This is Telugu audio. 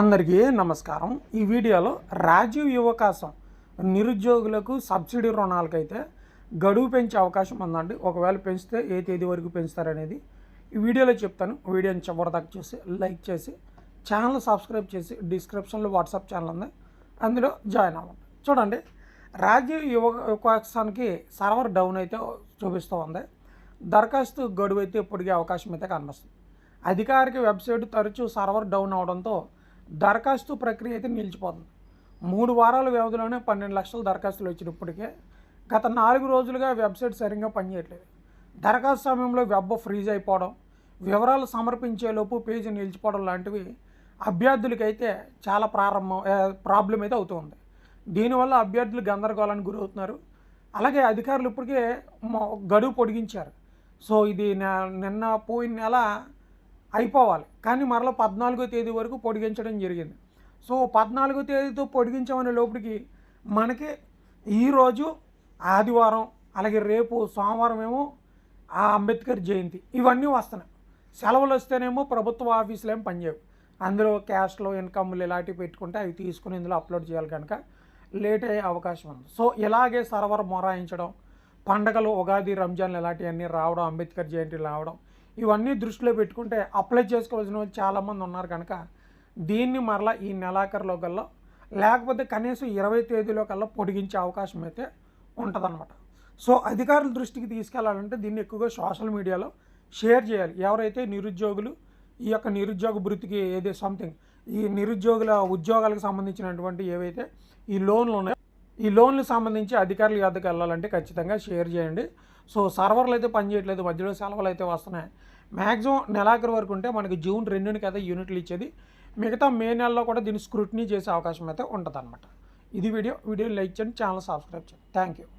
అందరికీ నమస్కారం. ఈ వీడియోలో రాజీవ్ యువకాశం నిరుద్యోగులకు సబ్సిడీ రుణాలకైతే గడువు పెంచే అవకాశం ఉందండి. ఒకవేళ పెంచితే ఏ తేదీ వరకు పెంచుతారనేది ఈ వీడియోలో చెప్తాను. వీడియోని చివరిదాకా చూసి లైక్ చేసి ఛానల్ సబ్స్క్రైబ్ చేసి డిస్క్రిప్షన్లో వాట్సాప్ ఛానల్ ఉంది. అందులో జాయిన్ అవ్వండి. చూడండి రాజీవ్ యువ యువకాశానికి సర్వర్ డౌన్ అయితే చూపిస్తూ ఉంది. దరఖాస్తు గడువు అయితే పొడిగే అవకాశం అయితే కనిపిస్తుంది. అధికారిక వెబ్సైట్ తరచూ సర్వర్ డౌన్ అవడంతో దరఖాస్తు ప్రక్రియ అయితే నిలిచిపోతుంది. మూడు వారాల వ్యవధిలోనే పన్నెండు లక్షల దరఖాస్తులు వచ్చినప్పటికే గత నాలుగు రోజులుగా వెబ్సైట్ సరిగ్గా పనిచేయట్లేదు. దరఖాస్తు సమయంలో వెబ్ ఫ్రీజ్ అయిపోవడం వివరాలు సమర్పించేలోపు పేజీ నిలిచిపోవడం లాంటివి అభ్యర్థులకైతే చాలా ప్రారంభం ప్రాబ్లం అయితే అవుతుంది. దీనివల్ల అభ్యర్థులు గందరగోళానికి గురవుతున్నారు. అలాగే అధికారులు ఇప్పటికే మొ- గడువు పొడిగించారు. సో ఇది నిన్న పోయిన నెల అయిపోవాలి. కానీ మరలా పద్నాలుగో తేదీ వరకు పొడిగించడం జరిగింది. సో పద్నాలుగో తేదీతో పొడిగించమనే లోపలికి మనకి ఈరోజు ఆదివారం అలాగే రేపు సోమవారం ఏమో ఆ అంబేద్కర్ జయంతి. ఇవన్నీ వస్తున్నాయి. సెలవులు వస్తేనేమో ప్రభుత్వ ఆఫీసులు ఏం పనిచేయవు. అందులో క్యాష్లో ఇన్కమ్లు ఇలాంటివి పెట్టుకుంటే అవి తీసుకుని ఇందులో అప్లోడ్ చేయాలి కనుక లేట్ అయ్యే అవకాశం ఉంది. సో ఇలాగే సర్వర్ మొరాయించడం పండగలు ఉగాది రంజాన్లు ఇలాంటివన్నీ రావడం అంబేద్కర్ జయంతి రావడం ఇవన్నీ దృష్టిలో పెట్టుకుంటే అప్లై చేసుకోవాల్సిన వాళ్ళు చాలామంది ఉన్నారు కనుక దీన్ని మరలా ఈ నెలాఖరులో కల్లా లేకపోతే కనీసం ఇరవై తేదీలో కల్లా పొడిగించే అవకాశం అయితే ఉంటుందన్నమాట. సో అధికారుల దృష్టికి తీసుకెళ్ళాలంటే దీన్ని ఎక్కువగా సోషల్ మీడియాలో షేర్ చేయాలి. ఎవరైతే నిరుద్యోగులు ఈ యొక్క నిరుద్యోగ వృత్తికి ఏదే సంథింగ్ ఈ నిరుద్యోగుల ఉద్యోగాలకు సంబంధించినటువంటి ఏవైతే ఈ లోన్లు ఉన్నాయో ఈ లోన్లు సంబంధించి అధికారుల యొద్దకు వెళ్ళాలంటే ఖచ్చితంగా షేర్ చేయండి. సో సర్వర్లు అయితే పనిచేయట్లేదు మధ్యలో సెలవులు అయితే వస్తున్నాయి. మ్యాక్సిమం నెలాఖరు వరకు ఉంటే మనకి జూన్ రెండుకి అయితే యూనిట్లు ఇచ్చేది. మిగతా మే నెలలో కూడా దీన్ని స్క్రూటినీ చేసే అవకాశం అయితే ఉంటుంది ఇది వీడియో. వీడియో లైక్ చేయండి ఛానల్ సబ్స్క్రైబ్ చేయండి. Thank you